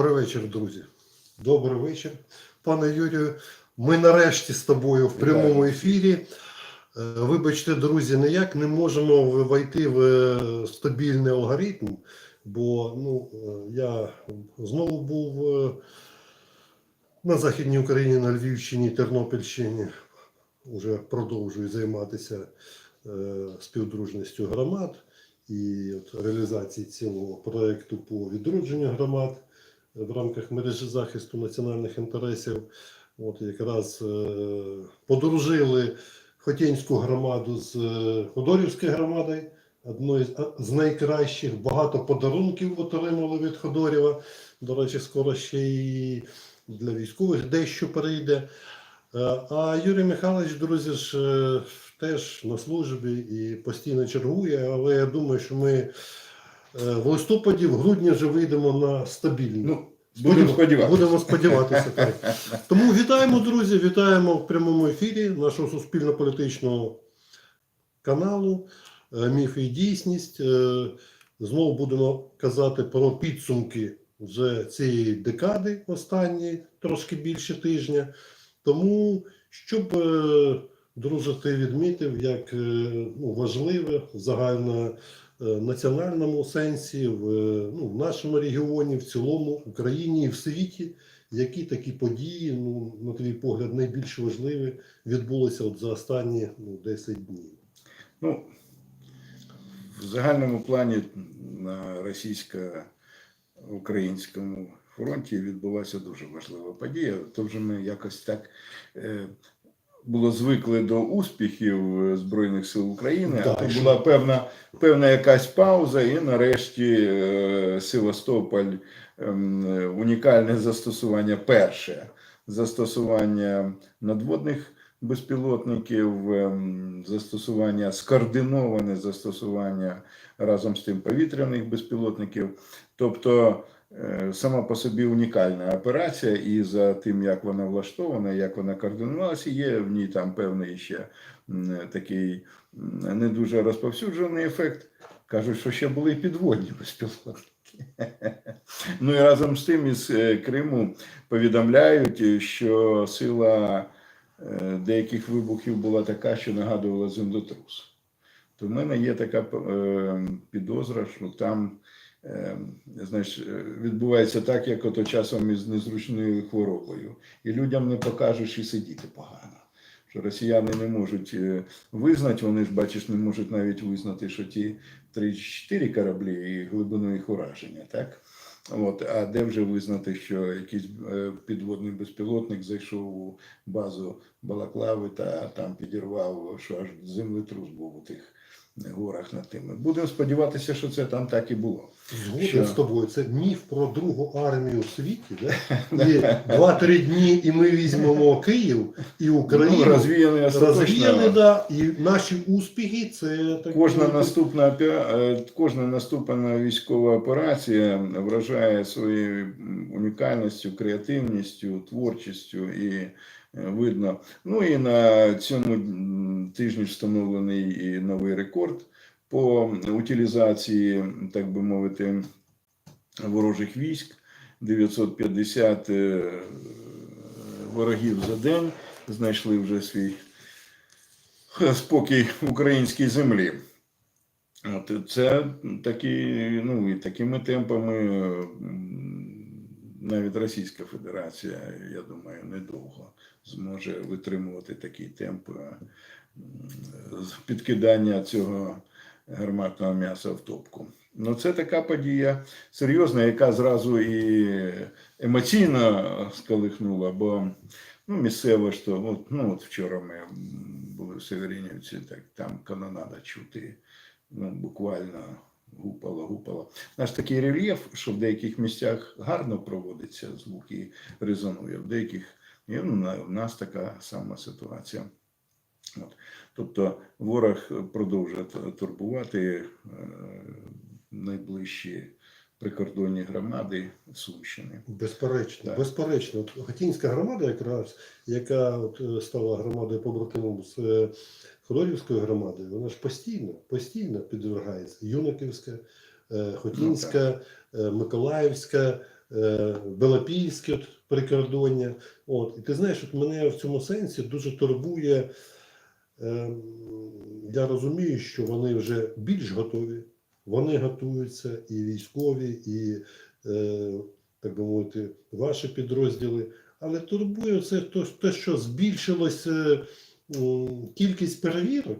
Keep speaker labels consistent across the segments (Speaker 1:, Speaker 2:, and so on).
Speaker 1: Добрий вечір, друзі. Добрий вечір. Пане Юрію, ми нарешті з тобою в прямому ефірі. Е, Вибачте, друзі, ніяк не можемо войти в е, стабільний алгоритм, бо ну, е, я знову був на Західній Україні, на Львівщині, Тернопільщині. Уже продовжую займатися співдружністю громад і от реалізації цілого проекту по відродженню громад в рамках мережі захисту національних інтересів. От якраз е, подружили Хотінську громаду з е, Ходорівською громадою, одною з, а- з найкращих. Багато подарунків отримали від Ходорєва. До речі, скоро ще і для військових дещо перейде. Е, А Юрій Михайлович, друзі, ж е, теж на службі і постійно чергує, але я думаю, що ми е, в листопаді, в грудні вже вийдемо на стабільну.
Speaker 2: Будемо сподіватися.
Speaker 1: Будемо сподіватися. Так. Тому вітаємо, друзі, вітаємо в прямому ефірі нашого суспільно-політичного каналу е, Міфи і дійсність. Е, Знову будемо казати про підсумки вже цієї декади, останні трошки більше тижня. Тому, щоб, е, друже, ти відмітив, як ну, важливе в загально е, національному сенсі, в, е, ну, в нашому регіоні, в цілому, Україні і в світі, які такі події, ну, на твій погляд, найбільш важливі відбулися от за останні ну, 10 днів.
Speaker 2: Ну, в загальному плані на російсько-українському фронті відбулася дуже важлива подія. То вже ми якось так е, було звикли до успіхів е, Збройних сил України,
Speaker 1: Да,
Speaker 2: а то була певна, певна якась пауза, і нарешті е, Севастополь е, унікальне застосування перше застосування надводних безпілотників, ем, застосування скоординоване застосування разом з тим повітряних безпілотників. Тобто сама по собі унікальна операція, і за тим, як вона влаштована, як вона координувалася, є в ній там певний ще такий не дуже розповсюджений ефект. Кажуть, що ще були підводні безпілотники. Ну і разом з тим із е, Криму повідомляють, що сила е, деяких вибухів була така, що нагадувала землетрус. То в мене є така е, підозра, що там е, знаєш, е, відбувається так, як ото часом із незручною хворобою. І людям не покажеш і сидіти погано. Що росіяни не можуть е, визнати, вони ж бачиш, не можуть навіть визнати, що ті 3-4 кораблі і глибину їх ураження, так? От, а де вже визнати, що якийсь е, підводний безпілотник зайшов у базу Балаклави та там підірвав, що аж землетрус був у тих горах над тими. Будемо сподіватися, що це там так і було.
Speaker 1: Згоден
Speaker 2: Що?
Speaker 1: з тобою. Це міф про другу армію в світі. Два-три дні, і ми візьмемо Київ і Україну.
Speaker 2: Ну, розвіяний
Speaker 1: Розвіяні, да, і наші успіхи це такі-
Speaker 2: Кожна наступна е, кожна наступна військова операція вражає своєю унікальністю, креативністю, творчістю і видно. Ну і на цьому тижні встановлений новий рекорд по утилізації, так би мовити, ворожих військ. 950 е, ворогів за день знайшли вже свій спокій в українській землі. От це такі, ну і такими темпами навіть Російська Федерація, я думаю, недовго зможе витримувати такий темп е, підкидання цього гарматного м'яса в топку. Ну, це така подія серйозна, яка зразу і емоційно сколихнула, бо ну, місцево то, от, ну от вчора ми були в Северинівці, так там канонада чути, ну буквально гупало, гупало. Наш такий рельєф, що в деяких місцях гарно проводиться звук і резонує, в деяких і, ну, в нас така сама ситуація. От. Тобто ворог продовжує турбувати е, найближчі прикордонні громади Сумщини.
Speaker 1: Безперечно,
Speaker 2: Так.
Speaker 1: безперечно. От Хотінська громада, якраз, яка от, стала громадою побратимом з е, Ходорівською громадою, вона ж постійно, постійно підвергається. Юнаківська, е, Хотінська, е, Миколаївська, е, Белопільське прикордоння. От. І ти знаєш, от мене в цьому сенсі дуже турбує. Е, я розумію, що вони вже більш готові. Вони готуються і військові, і, так би мовити, ваші підрозділи. Але турбує це те, що збільшилася кількість перевірок,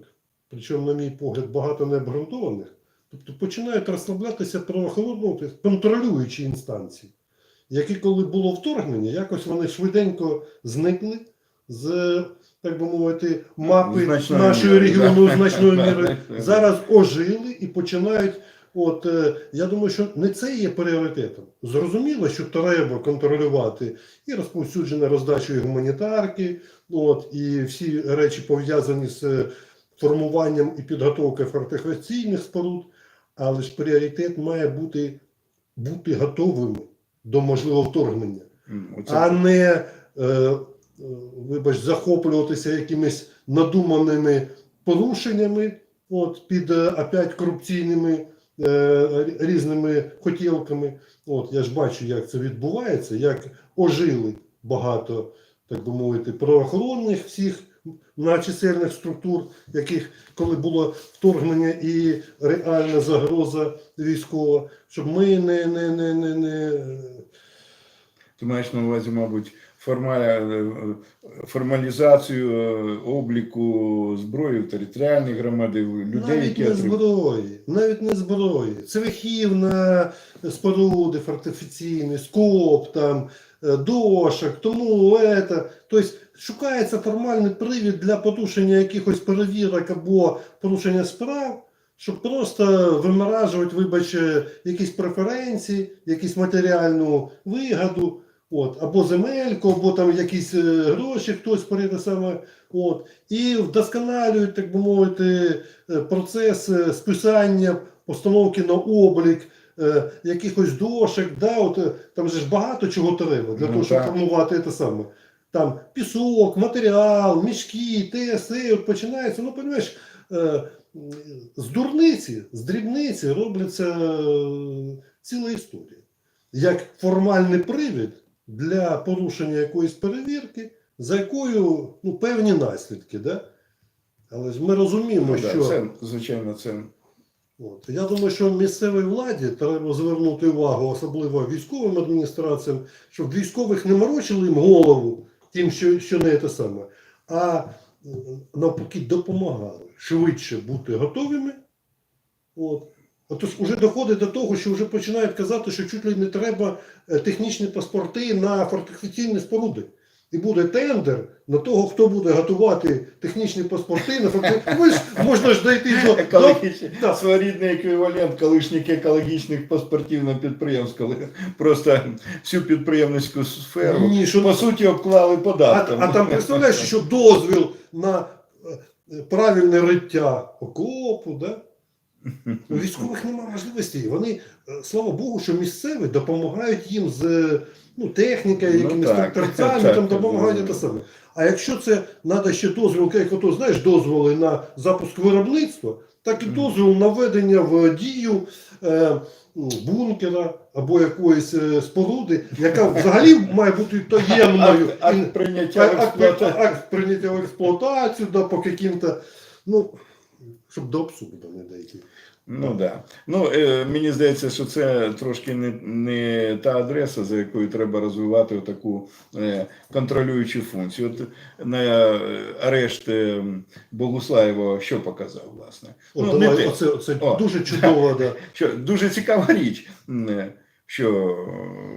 Speaker 1: причому, на мій погляд, багато необґрунтованих. Тобто починають розслаблятися правоохоронні тобто контролюючі інстанції, які, коли було вторгнення, якось вони швиденько зникли з, так би мовити, мапи
Speaker 2: Значною
Speaker 1: нашої
Speaker 2: мірою,
Speaker 1: регіону
Speaker 2: да.
Speaker 1: значною мірою. Зараз ожили і починають. От е, я думаю, що не це є пріоритетом. Зрозуміло, що треба контролювати і розповсюдження роздачою гуманітарки, от, і всі речі пов'язані з е, формуванням і підготовкою фортифікаційних споруд, але ж пріоритет має бути бути готовими до можливого вторгнення
Speaker 2: оце
Speaker 1: а не, е, е, вибач, захоплюватися якимись надуманими порушеннями, от, під опять корупційними різними хотілками. От, я ж бачу, як це відбувається, як ожили багато, так би мовити, правоохоронних всіх чисельних структур, яких коли було вторгнення і реальна загроза військова, щоб ми не, не, не, не, не
Speaker 2: Ти маєш на увазі, мабуть, е, формалізацію е, обліку зброї в територіальних громади, людей,
Speaker 1: навіть
Speaker 2: які
Speaker 1: не зброї, навіть не зброї. Цвяхів на споруди фортифікаційні, скоп, там, е, дошок, тому это. Тобто шукається формальний привід для потушення якихось перевірок або порушення справ, щоб просто виморажувати, вибач, е, якісь преференції, якісь матеріальну вигоду. От, або земельку, або там якісь е, гроші хтось перейде саме. От, і вдосконалюють, так би мовити, е, процес е, списання, постановки на облік якихось дошок. Да, от, там же ж багато чого треба для
Speaker 2: Ну,
Speaker 1: того, щоб
Speaker 2: так.
Speaker 1: формувати те саме. Там пісок, матеріал, мішки, те, все, от починається. Ну, розумієш, з дурниці, з дрібниці робляться ціла історія. Як формальний привід для порушення якоїсь перевірки, за якою ну, певні наслідки. Да? Але ж ми розуміємо,
Speaker 2: Ну, да,
Speaker 1: що
Speaker 2: Це, звичайно, це
Speaker 1: От. Я думаю, що місцевій владі треба звернути увагу, особливо військовим адміністраціям, щоб військових не морочили їм голову тим, що, що не те саме, а навпаки допомагали швидше бути готовими. От. Отож, вже доходить до того, що вже починають казати, що чуть ли не треба е, технічні паспорти на фортифікаційні споруди. І буде тендер на того, хто буде готувати технічні паспорти на фортифікаційні. Ж можна ж дійти до,
Speaker 2: екологічний,
Speaker 1: да.
Speaker 2: своєрідний еквівалент колишніх екологічних паспортів на підприємств, коли просто всю підприємницьку сферу
Speaker 1: Ні, що
Speaker 2: по суті обклали
Speaker 1: А,
Speaker 2: податком.
Speaker 1: а там представляєш, що дозвіл на е, правильне риття окопу, да? У військових немає можливості. Вони, е, слава Богу, що місцеві допомагають їм з е, ну, технікою,
Speaker 2: Ну,
Speaker 1: якимись
Speaker 2: так.
Speaker 1: тракторцями, там допомагають те саме. А якщо це треба ще дозвіл, як ото, знаєш, дозволи на запуск виробництва, так і дозвіл на введення в дію е, бункера або якоїсь е, споруди, яка взагалі має бути таємною.
Speaker 2: Акт, прийняття в експлуатацію.
Speaker 1: да, по каким-то, ну, щоб до абсурду не дійти.
Speaker 2: Ну да. Ну е, мені здається, що це трошки не, не та адреса, за якою треба розвивати таку е, контролюючу функцію. От на е, арешт е, Богуслаєва що показав, власне?
Speaker 1: О,
Speaker 2: Ну,
Speaker 1: давай, оце, оце
Speaker 2: О.
Speaker 1: дуже чудово, да.
Speaker 2: Що дуже цікава річ, е, що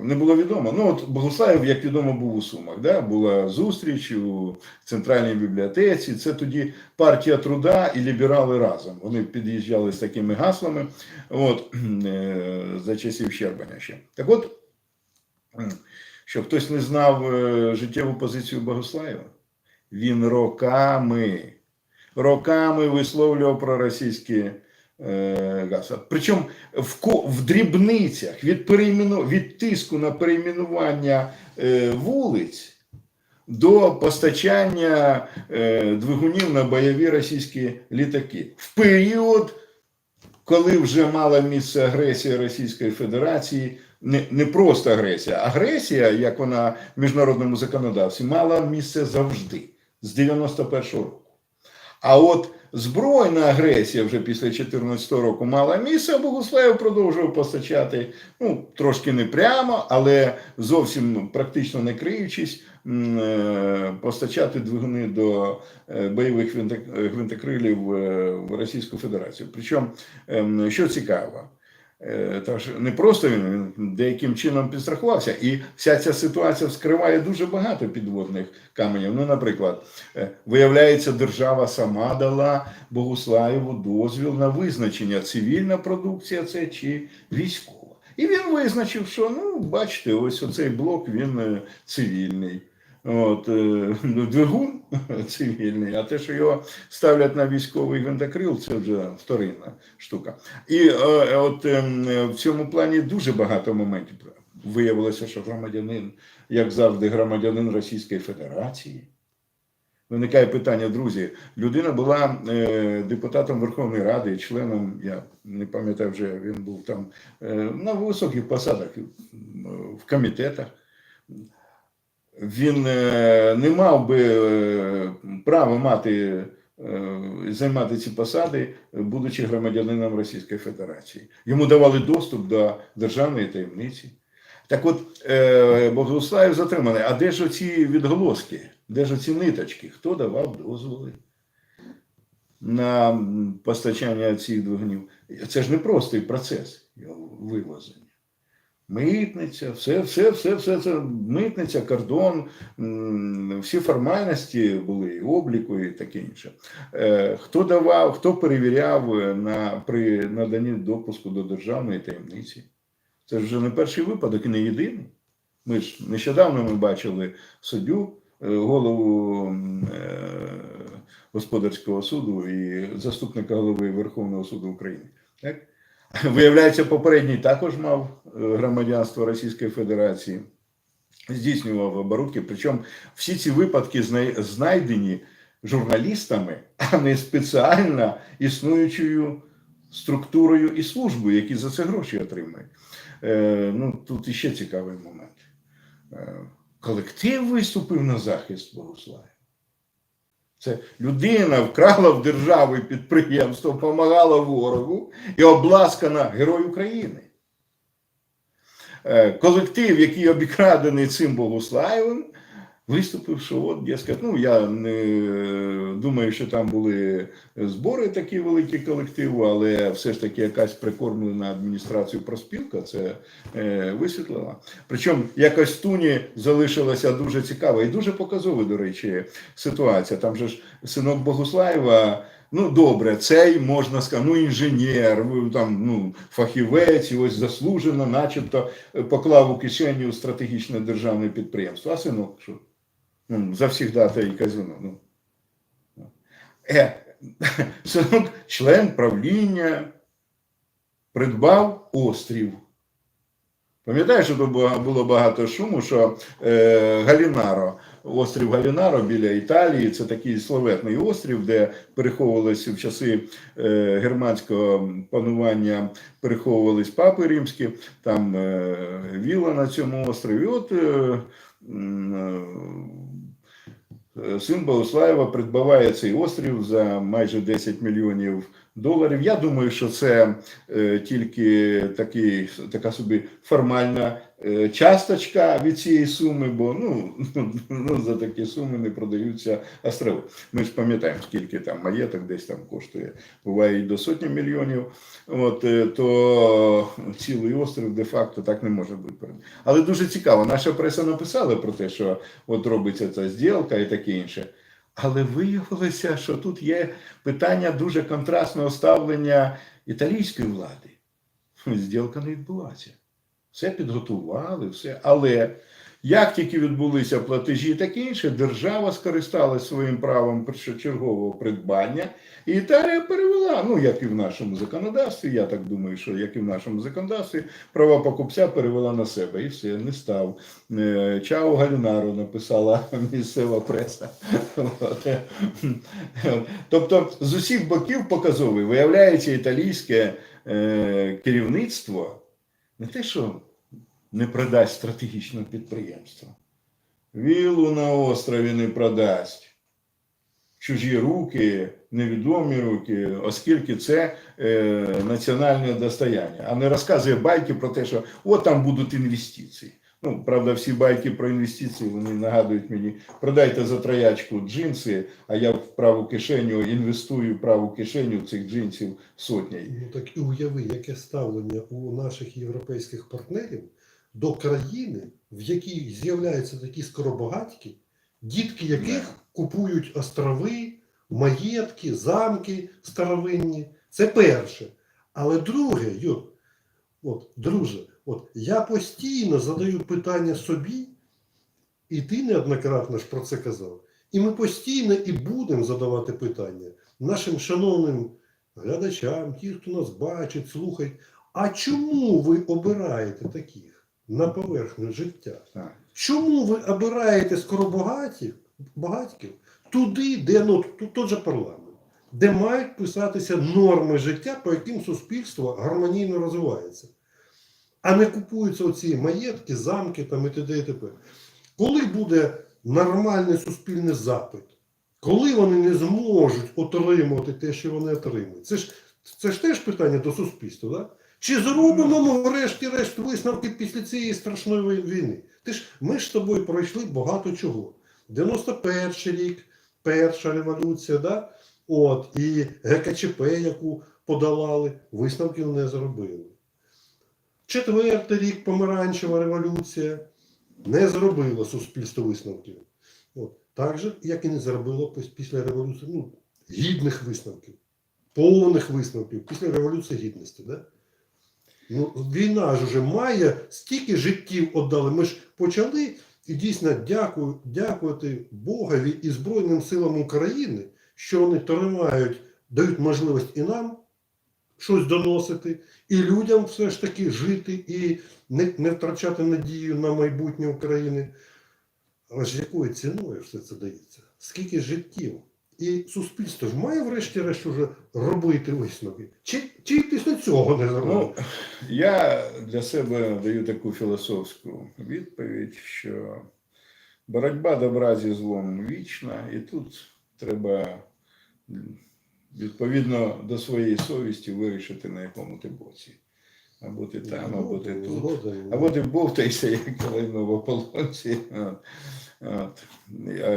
Speaker 2: не було відомо. Ну, от Богуслаєв, як відомо, був у Сумах. Да? Була зустріч у центральній бібліотеці. Це тоді партія труда і ліберали разом. Вони під'їжджали з такими гаслами от, е, за часів Щербаня ще. Так от, щоб хтось не знав е, життєву позицію Богуслаєва, він роками, роками висловлював проросійські е, гасла. Причому в, в дрібницях від, переймену, від тиску на перейменування е, вулиць до постачання е, двигунів на бойові російські літаки. В період, коли вже мала місце агресія Російської Федерації не, не просто агресія. Агресія, як вона в міжнародному законодавстві, мала місце завжди з 91-го року. А от збройна агресія вже після 2014 року мала місце, а Богуслаєв продовжував постачати, ну, трошки не прямо, але зовсім практично не криючись, е, постачати двигуни до е, бойових гвинтокрилів е, в Російську Федерацію. Причому, ем, що цікаво, Тож не просто він, він деяким чином підстрахувався, і вся ця ситуація вскриває дуже багато підводних каменів. Ну, наприклад, е, виявляється, держава сама дала Богуслаєву дозвіл на визначення цивільна продукція це чи військова. І він визначив, що ну, бачите, ось оцей блок він е, цивільний. От, е, ну, двигун цивільний, а те, що його ставлять на військовий гвинтокрил, це вже вторинна штука. І е, от ем, в цьому плані дуже багато моментів. Виявилося, що громадянин, як завжди, громадянин Російської Федерації. Виникає питання, друзі. Людина була е, депутатом Верховної Ради, членом, я не пам'ятаю вже, він був там е, на високих посадах в комітетах. Він е, не мав би е, права мати е, займати ці посади, будучи громадянином Російської Федерації. Йому давали доступ до державної таємниці. Так от, е, затриманий. А де ж оці відголоски? Де ж оці ниточки? Хто давав дозволи на постачання цих двигунів? Це ж не простий процес його вивозення. Митниця, все, все, все, все це митниця, кордон, всі формальності були, і обліку, і таке інше. Е, Хто давав, хто перевіряв е, на, при наданні допуску до державної таємниці? Це ж вже не перший випадок і не єдиний. Ми ж нещодавно ми бачили суддю, е, голову господарського суду і заступника голови Верховного суду України. Так? Виявляється, попередній також мав е, громадянство Російської Федерації, здійснював оборудки. Причому всі ці випадки знайдені журналістами, а не спеціально існуючою структурою і службою, які за це гроші отримують. Е, ну, тут іще цікавий момент. Е, колектив виступив на захист Богославі. Це людина вкрала в держави підприємство, допомагала ворогу і обласкана Герой України. Е, Колектив, який обікрадений цим Богуслаєвим, виступив, що от, я скажу, ну я не думаю, що там були збори такі великі колективу, але все ж таки якась прикормлена адміністрацію проспілка це е, висвітлила. Причому якось Туні залишилася дуже цікава і дуже показова, до речі, ситуація. Там же ж синок Богуслаєва. Ну, добре, цей можна сказати, ну інженер, там ну фахівець, ось заслужено, начебто поклав у кишеню стратегічне державне підприємство. А синок що? Ну, завсігдата і казино. Ну. Е, синок, член правління, придбав острів. Пам'ятаєш, що було- багато шуму, що е, Галінаро, острів Галінаро біля Італії, це такий славетний острів, де переховувалися в часи е, германського панування, переховувались папи римські, там е, віла на цьому острові. От е, е, син Богуслаєва придбаває цей острів за майже 10 мільйонів доларів. Я думаю, що це е, тільки такий, така собі формальна е, часточка від цієї суми, бо ну, ну, за такі суми не продаються острови. Ми ж пам'ятаємо, скільки там маєток десь там коштує, буває і до сотні мільйонів. От, е, то цілий острів де-факто так не може бути. Але дуже цікаво, наша преса написала про те, що от робиться ця зділка і таке інше. Але виявилося, що тут є питання дуже контрастного ставлення італійської влади. Зділка не відбулася. Все підготували, все. Але як тільки відбулися платежі і таке інше, держава скористалася своїм правом першочергового придбання, і Італія перевела, ну як і в нашому законодавстві, я так думаю, що як і в нашому законодавстві, права покупця перевела на себе і все, не став. Е, Чао Галінаро написала місцева преса. Тобто з усіх боків показовий виявляється італійське е, керівництво не те, що не продасть стратегічне підприємство. Віллу на острові не продасть. Чужі руки, невідомі руки, оскільки це е, національне достояння, а не розказує байки про те, що от там будуть інвестиції. Ну, правда, всі байки про інвестиції вони нагадують мені: продайте за троячку джинси, а я в праву кишеню інвестую в праву кишеню цих джинсів сотняй.
Speaker 1: Ну так і уяви, яке ставлення у наших європейських партнерів до країни, в якій з'являються такі скоробагатьки, дітки яких купують острови, маєтки, замки старовинні. Це перше. Але друге, Юр, от, друже, от я постійно задаю питання собі, і ти неоднократно ж про це казав. І ми постійно і будемо задавати питання нашим шановним глядачам, ті, хто нас бачить, слухають. А чому ви обираєте таких на поверхню життя? Чому ви обираєте скоробагатів багатьків туди, де ну, тут тот же парламент, де мають писатися норми життя, по яким суспільство гармонійно розвивається, а не купуються оці маєтки, замки там і т.д. і т.п. Коли буде нормальний суспільний запит, коли вони не зможуть отримувати те, що вони отримують, це ж, це ж теж питання до суспільства, да? Чи зробимо ми врешті-решт висновки після цієї страшної війни? Ти ж ми ж з тобою пройшли багато чого. 91 рік, перша революція, да? От, і ГКЧП, яку подолали, висновків не зробили. Четвертий рік помаранчева революція не зробила суспільство висновків. От. Так же, як і не зробило після революції ну, гідних висновків, повних висновків після Революції Гідності. Да? Ну, війна ж уже має стільки життів віддали. Ми ж почали і дійсно дякую, дякувати Богові і Збройним силам України, що вони тримають, дають можливість і нам щось доносити, і людям все ж таки жити і не, не втрачати надію на майбутнє України. Але ж якою ціною все це дається? Скільки життів? І суспільство ж має врешті-решт уже робити висновки. Чи, чи після цього не зробить?
Speaker 2: Ну, я для себе даю таку філософську відповідь, що боротьба добра зі злом вічна, і тут треба відповідно до своєї совісті вирішити, на якому ти боці. Або ти там, або ти тут.
Speaker 1: Згоден.
Speaker 2: Або ти бовтайся, як калина в ополонці, от, от,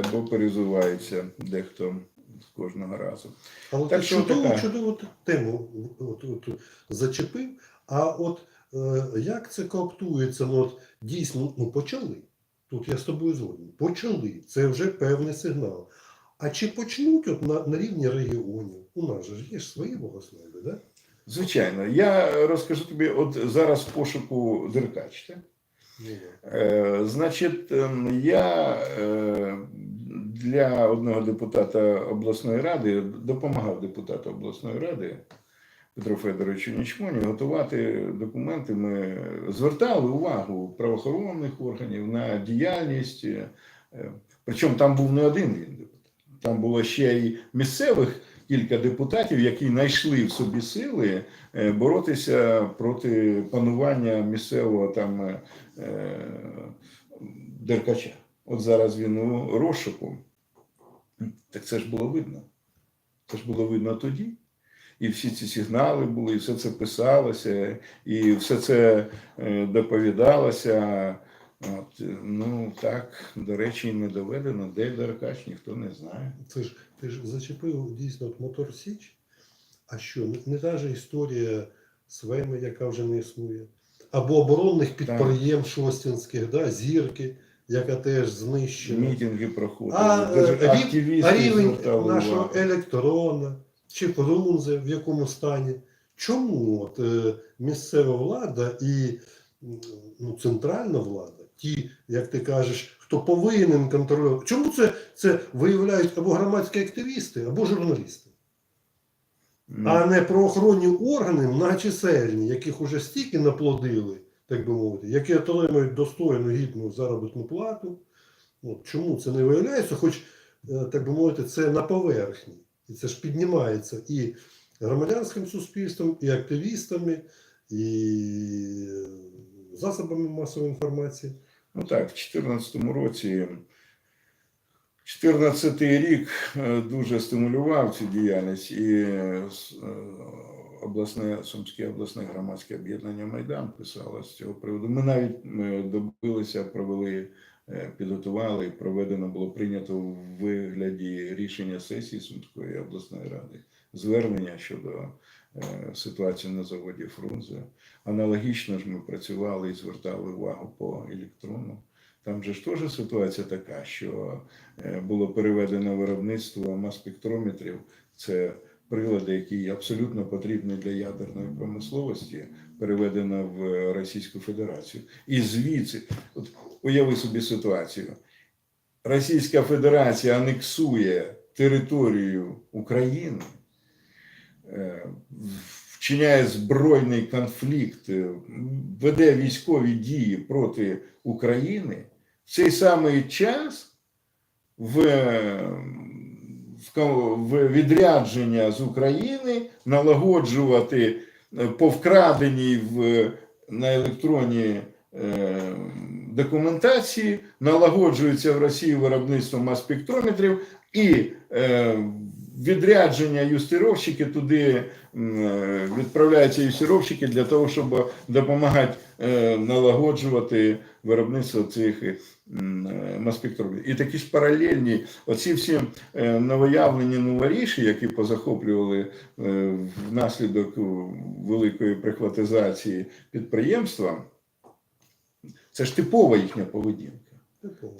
Speaker 2: або перезувається дехто з кожного разу.
Speaker 1: Але
Speaker 2: Так
Speaker 1: ти
Speaker 2: що
Speaker 1: чудову,
Speaker 2: така.
Speaker 1: чудову тему от, от, зачепив. А от е, як це коптується? Ну, от, дійсно, ну почали. Тут я з тобою згоден. Почали. Це вже певний сигнал. А чи почнуть от на, на рівні регіонів? У нас же є ж свої богослови, да?
Speaker 2: Звичайно, я розкажу тобі, от зараз в пошуку Деркач. Так?
Speaker 1: Ну.
Speaker 2: Е, значить, ем, я е, для одного депутата обласної ради допомагав депутату обласної ради Петру Федоровичу Нічмоні готувати документи. Ми звертали увагу правоохоронних органів на діяльність. е, Причому там був не один він депутат. Там було ще й місцевих кілька депутатів, які знайшли в собі сили е, боротися проти панування місцевого там е, е, Деркача. От зараз він у розшуку. Так це ж було видно. Це ж було видно тоді. І всі ці сигнали були, і все це писалося, і все це доповідалося. От, е, ну так, до речі, не доведено, де Деркач, ніхто не знає.
Speaker 1: Це ж ти ж зачепив дійсно от мотор Січ. А що, не, та ж історія Свеми, яка вже не існує, або оборонних підприємств шостінських, да, зірки, яка теж знищена.
Speaker 2: Мітинги проходили,
Speaker 1: А, е, А рівень нашого електрона чи Фрунзе в якому стані? Чому от, е, місцева влада і ну, центральна влада, ті, як ти кажеш, хто повинен контролювати, чому це, це виявляють або громадські активісти, або журналісти,
Speaker 2: Ну,
Speaker 1: а не правоохоронні органи многочисельні, яких уже стільки наплодили, так би мовити, які отримують достойну гідну заробітну плату. От, чому це не виявляється? Хоч, е, так би мовити, це на поверхні. І це ж піднімається і громадянським суспільством, і активістами, і е, засобами масової інформації.
Speaker 2: Ну так, в 2014 році, 14 рік е, дуже стимулював цю діяльність і е, е, обласне Сумське обласне громадське об'єднання Майдан писало з цього приводу. Ми навіть добилися, провели, підготували, проведено було прийнято в вигляді рішення сесії Сумської обласної ради звернення щодо е, ситуації на заводі Фрунзе. Аналогічно ж ми працювали і звертали увагу по електрону. Там же ж теж ситуація така, що е, було переведено виробництво мас-спектрометрів. Це прилади, які абсолютно потрібні для ядерної промисловості, переведено в Російську Федерацію. І звідси, от уяви собі ситуацію. Російська Федерація анексує територію України, вчиняє збройний конфлікт, е, веде військові дії проти України, в цей самий час в, е, в, відрядження з України налагоджувати е, по вкраденій в, на електронні е, документації, налагоджується в Росії виробництво мас-спектрометрів і е, відрядження юстировщики туди е, відправляються юстировщики для того, щоб допомагати е, налагоджувати виробництво цих е. І такі ж паралельні, оці всі новоявлені новоріші, які позахоплювали внаслідок великої прихватизації підприємства, це ж типова їхня поведінка.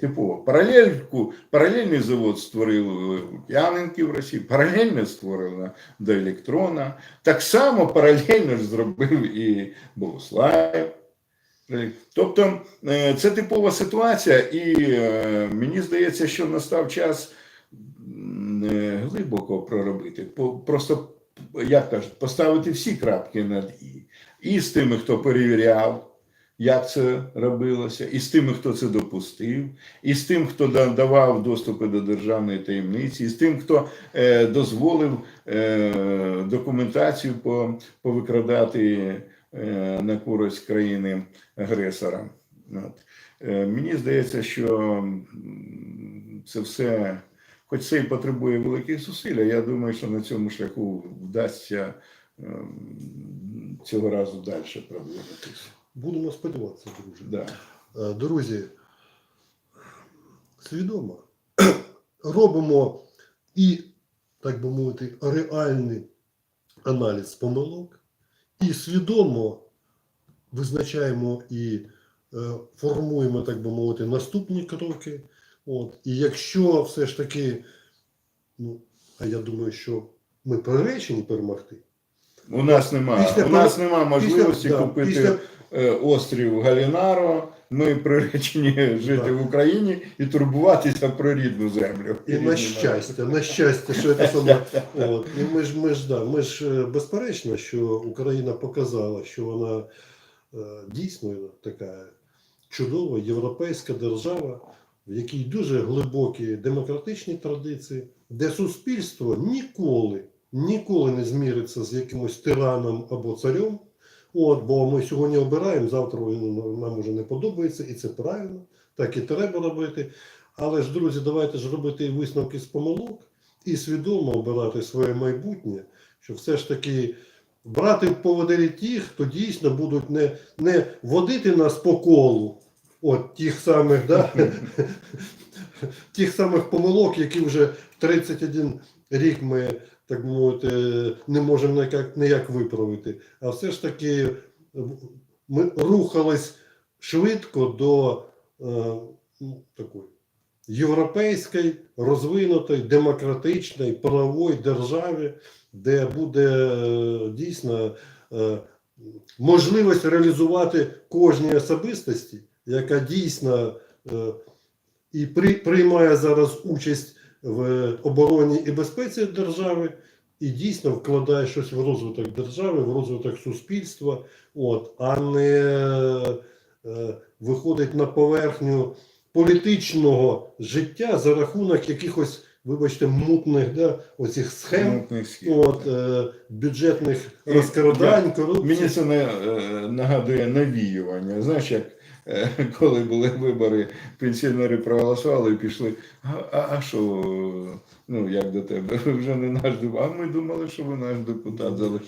Speaker 2: Типово. Паралельку, паралельний завод створили в Лук'яненки в Росії, паралельно створено до електрона. Так само паралельно ж зробив і Богуслаєв. Тобто е, це типова ситуація, і е, мені здається, що настав час е, глибоко проробити. Просто, як кажуть, поставити всі крапки над І. І з тими, хто перевіряв, як це робилося, і з тими, хто це допустив, і з тим, хто давав доступи до державної таємниці, і з тим, хто е, дозволив е, документацію по, повикрадати е, на користь країни агресора. От. Е, мені здається, що це все, хоч це і потребує великих зусиль, я думаю, що на цьому шляху вдасться ем, цього разу далі продвинутися.
Speaker 1: Будемо сподіватися, друзі.
Speaker 2: Да.
Speaker 1: Е, Друзі, свідомо робимо і, так би мовити, реальний аналіз помилок, і свідомо визначаємо і е, формуємо, так би мовити, наступні кроки. От. І якщо все ж таки, ну, а я думаю, що ми приречені перемогти.
Speaker 2: У нас немає
Speaker 1: Після
Speaker 2: у нас нема можливості
Speaker 1: да,
Speaker 2: купити
Speaker 1: після-
Speaker 2: острів Галінаро. Ми приречені жити
Speaker 1: Да.
Speaker 2: в Україні і турбуватися про рідну землю.
Speaker 1: І на щастя, на щастя, що це саме. От. І ми ж, ми ж, да, ми ж е, безперечно, що Україна показала, що вона е, дійсно така чудова європейська держава, в якій дуже глибокі демократичні традиції, де суспільство ніколи, ніколи не зміриться з якимось тираном або царем. От, бо ми сьогодні обираємо, завтра він нам уже не подобається, і це правильно, так і треба робити. Але ж, друзі, давайте ж робити висновки з помилок і свідомо обирати своє майбутнє, що все ж таки брати в поводирі тих, хто дійсно будуть не, не водити нас по колу, от тих самих, да? тих самих помилок, які вже в 31 рік ми, так мовити, не можемо ніяк, ніяк виправити. А все ж таки ми рухались швидко до е, ну, такої європейської, розвинутої, демократичної, правової державі, де буде е, дійсно е, можливість реалізувати кожній особистості, яка дійсно е, і при, приймає зараз участь в обороні і безпеці держави, і дійсно вкладає щось в розвиток держави, в розвиток суспільства, от, а не е, виходить на поверхню політичного життя за рахунок якихось вибачте, мутних да, оцих схем,
Speaker 2: Мутних схем.
Speaker 1: от, е, бюджетних
Speaker 2: І-
Speaker 1: розкрадань, корупції.
Speaker 2: Мені це не, е, нагадує навіювання. Знаєш, як коли були вибори, пенсіонери проголосували і пішли. А, а, що, ну як до тебе? Ви вже не наш депутат. А ми думали, що ви наш депутат.
Speaker 1: Да.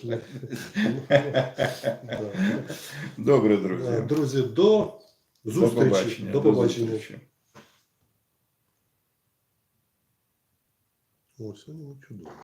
Speaker 2: Добре, друзі.
Speaker 1: Е, Друзі, до зустрічі.
Speaker 2: До побачення.
Speaker 1: До побачення.
Speaker 2: зустрічі.
Speaker 1: О, чудово.